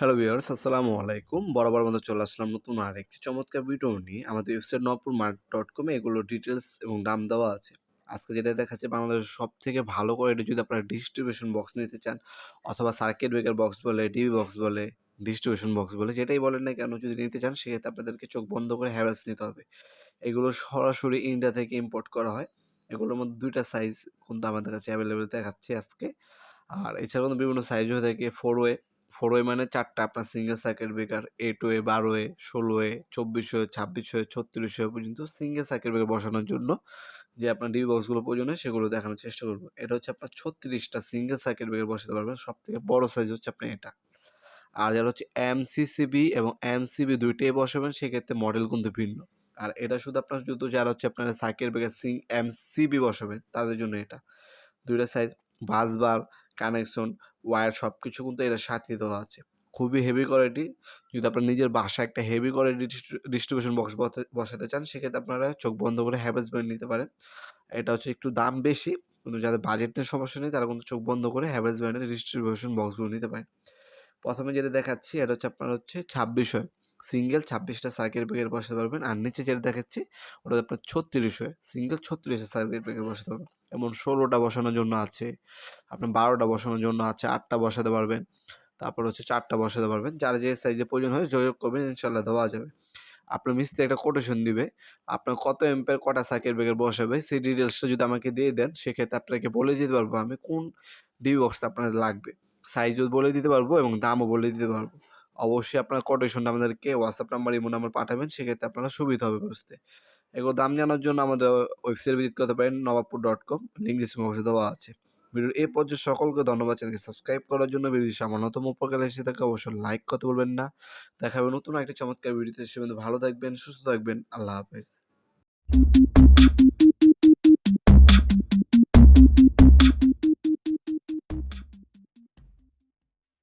Hello viewers আসসালামু আলাইকুম। বরাবর মতো চলে আসলাম নতুন আরেকটি চমৎকার ভিডিও নিয়ে। আমাদের ওয়েবসাইট নবপুর মার্ট ডট কমে এগুলোর ডিটেলস এবং দাম দেওয়া আছে। আজকে যেটা দেখাচ্ছে, বাংলাদেশের সব থেকে ভালো করে এটা যদি আপনারা ডিস্ট্রিবিউশন বক্স নিতে চান, অথবা সার্কিট ব্রেকার বক্স বলে ডিবি বক্স বলে ডিস্ট্রিবিউশন বক্স বলে, যেটাই বলেন না কেন, যদি নিতে চান, সেক্ষেত্রে আপনাদেরকে চোখ বন্ধ করে হ্যাভেলস নিতে হবে। এগুলো সরাসরি ইন্ডিয়া থেকে ইম্পোর্ট করা হয়। এগুলোর মধ্যে দুইটা সাইজ কিন্তু আমাদের কাছে অ্যাভেলেবেল দেখাচ্ছে আজকে। আর এছাড়াও বিভিন্ন সাইজ হয়ে থাকে ফোর ওয়ে ফোর ওয়ে মানে চারটা। আপনার single circuit breaker eight way বারো ওয়ে ষোলো ওয়ে চব্বিশ ওয়ে ছাব্বিশ ওয়ে ছত্রিশ ওয়ে পর্যন্ত সিঙ্গেল সার্কিট ব্রেকার বসানোর জন্য যে আপনার ডিবি বক্সগুলো প্রয়োজন হয় সেগুলো দেখানোর চেষ্টা করব। এটা হচ্ছে আপনার ছত্রিশটা সিঙ্গেল সার্কিট ব্রেকার বসাতে পারবেন। সব থেকে বড়ো সাইজ হচ্ছে আপনার এটা। আর যারা হচ্ছে এমসিসিবি এবং এমসিবি দুইটাই বসাবেন, সেক্ষেত্রে মডেল কিন্তু ভিন্ন। আর এটা শুধু আপনার শুধু যারা হচ্ছে আপনার সার্কিট ব্রেকার সিং এমসিবি বসাবেন, তাদের জন্য এটা। দুইটা সাইজ বাসবার কানেকশন ওয়্যার সব কিছু কিন্তু এটার সাথে দেওয়া আছে। খুবই হেভি কোয়ালিটি যদি আপনার নিজের বাসায় একটা হেভি কোয়ালিটি ডিস্ট্রিবিউশন বক্স বসাতে চান, সেক্ষেত্রে আপনারা চোখ বন্ধ করে হ্যাভেলস ব্র্যান্ড নিতে পারেন। এটা হচ্ছে একটু দাম বেশি, কিন্তু যাদের বাজেটের সমস্যা নেই, তারা কিন্তু চোখ বন্ধ করে হ্যাভেলস ব্র্যান্ডের ডিস্ট্রিবিউশন বক্সগুলো নিতে পারেন। প্রথমে যেটা দেখাচ্ছি, এটা হচ্ছে আপনার হচ্ছে ছাব্বিশ সিঙ্গেল ছাব্বিশটা সার্কিট ব্রেকার বসাতে পারবেন। আর নিচে যেটা দেখাচ্ছি, ওটা আপনার ছত্রিশ। হয় সিঙ্গেল ছত্রিশটা সার্কিট ব্রেকার বসাতে পারবেন। এমন ষোলোটা বসানোর জন্য আছে, আপনার বারোটা বসানোর জন্য আছে, আটটা বসাতে পারবেন। তারপর হচ্ছে চারটা বসাতে পারবেন। যার যে সাইজে প্রয়োজন হয় যোগাযোগ করবেন ইনশাল্লাহ দেওয়া যাবে। আপনার মিস্ত্রি একটা কোটেশন দিবে, আপনার কত এম্পের কটা সার্কিট ব্রেকার বসাবে, সেই ডিটেলসটা যদি আমাকে দিয়ে দেন, সেক্ষেত্রে আপনাকে বলে দিতে পারব আমি কোন ডিবি বক্সটা আপনার লাগবে। সাইজও বলে দিতে পারব এবং দামও বলে দিতে পারব। অবশ্যই আপনার কোটেশনটা আমাদেরকে হোয়াটসঅ্যাপ নাম্বার ইমো নাম্বার পাঠাবেন, সেক্ষেত্রে আপনারা সুবিধা হবে বুঝতে। এগুলো দাম জানার জন্য আমাদের ওয়েবসাইট ভিজিট করতে পারেন, নবাবপুর ডট কম লিঙ্ক ডিসক্রিপশনে দেওয়া আছে। ভিডিওর এই পর্যায়ে সকলকে ধন্যবাদ চ্যানেলকে সাবস্ক্রাইব করার জন্য। ভিডিও সামান্যতম উপকার এসে থাকে, অবশ্যই লাইক করতে বলবেন না। দেখা হবে নতুন একটা চমৎকার ভিডিওতে, সে ভালো থাকবেন, সুস্থ থাকবেন, আল্লাহ হাফেজ।